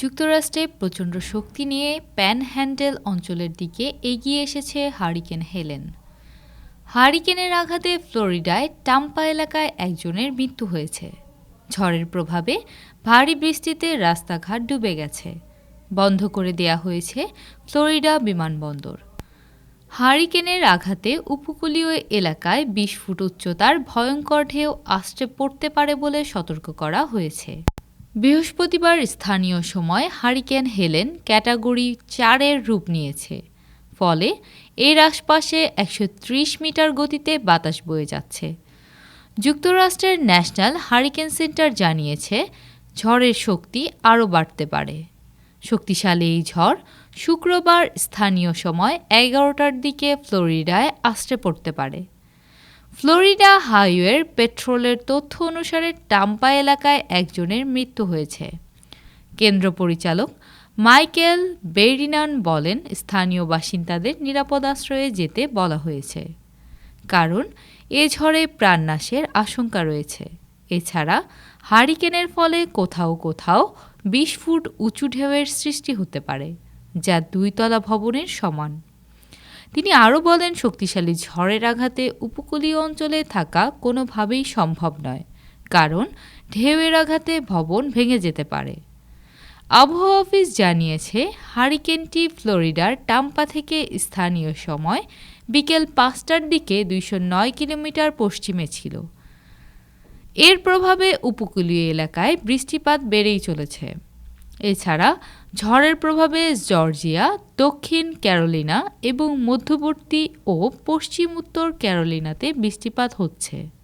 যুক্তরাষ্ট্রে প্রচণ্ড শক্তি নিয়ে প্যান হ্যান্ডেল অঞ্চলের দিকে এগিয়ে এসেছে হারিকেন হেলেন। হারিকেনের আঘাতে ফ্লোরিডায় টাম্পা এলাকায় একজনের মৃত্যু হয়েছে। ঝড়ের প্রভাবে ভারী বৃষ্টিতে রাস্তাঘাট ডুবে গেছে। বন্ধ করে দেয়া হয়েছে ফ্লোরিডা বিমানবন্দর। হারিকেনের আঘাতে উপকূলীয় এলাকায় বিশ ফুট উচ্চতার ভয়ঙ্কর ঢেউ আশ্রে পড়তে পারে বলে সতর্ক করা হয়েছে। বৃহস্পতিবার স্থানীয় সময় হারিকেন হেলেন ক্যাটাগরি চারের রূপ নিয়েছে। ফলে এর আশপাশে একশো ত্রিশ মিটার গতিতে বাতাস বয়ে যাচ্ছে। যুক্তরাষ্ট্রের ন্যাশনাল হারিকেন সেন্টার জানিয়েছে, ঝড়ের শক্তি আরও বাড়তে পারে। শক্তিশালী এই ঝড় শুক্রবার স্থানীয় সময় এগারোটার দিকে ফ্লোরিডায় আশ্রে পড়তে পারে। ফ্লোরিডা হাইওয়ের পেট্রোলের তথ্য অনুসারে টাম্পা এলাকায় একজনের মৃত্যু হয়েছে। কেন্দ্র পরিচালক মাইকেল বেরিনান বলেন, স্থানীয় বাসিন্দাদের নিরাপদ আশ্রয়ে যেতে বলা হয়েছে। কারণ, এ ঝড়ে প্রাণনাশের আশঙ্কা রয়েছে। এছাড়া, হারিকেনের ফলে কোথাও কোথাও বিশ ফুট উঁচু ঢেউয়ের সৃষ্টি হতে পারে, যা দুইতলা ভবনের সমান। তিনি আরও বলেন, শক্তিশালী ঝড়ের আঘাতে উপকূলীয় অঞ্চলে থাকা কোনোভাবেই সম্ভব নয়, কারণ ঢেউয়ের আঘাতে ভবন ভেঙে যেতে পারে। আবহাওয়া অফিস জানিয়েছে, হারিকেনটি ফ্লোরিডার টাম্পা থেকে স্থানীয় সময় বিকেল পাঁচটার দিকে দুইশো নয় কিলোমিটার পশ্চিমে ছিল। এর প্রভাবে উপকূলীয় এলাকায় বৃষ্টিপাত বেড়েই চলেছে। এছাড়া ঝড়ের প্রভাবে জর্জিয়া দক্ষিণ ক্যারোলিনা এবং মধ্যবর্তী ও পশ্চিম উত্তর ক্যারোলিনাতে বৃষ্টিপাত হচ্ছে।